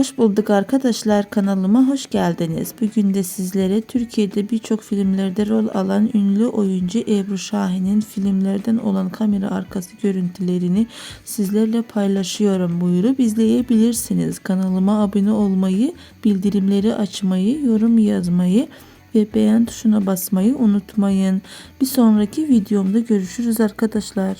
Hoş bulduk arkadaşlar kanalıma hoş geldiniz. Bugün de sizlere Türkiye'de birçok filmlerde rol alan ünlü oyuncu Ebru Şahin'in filmlerden olan kamera arkası görüntülerini sizlerle paylaşıyorum. Buyurup izleyebilirsiniz. Kanalıma abone olmayı, bildirimleri açmayı, yorum yazmayı ve beğen tuşuna basmayı unutmayın. Bir sonraki videomda görüşürüz arkadaşlar.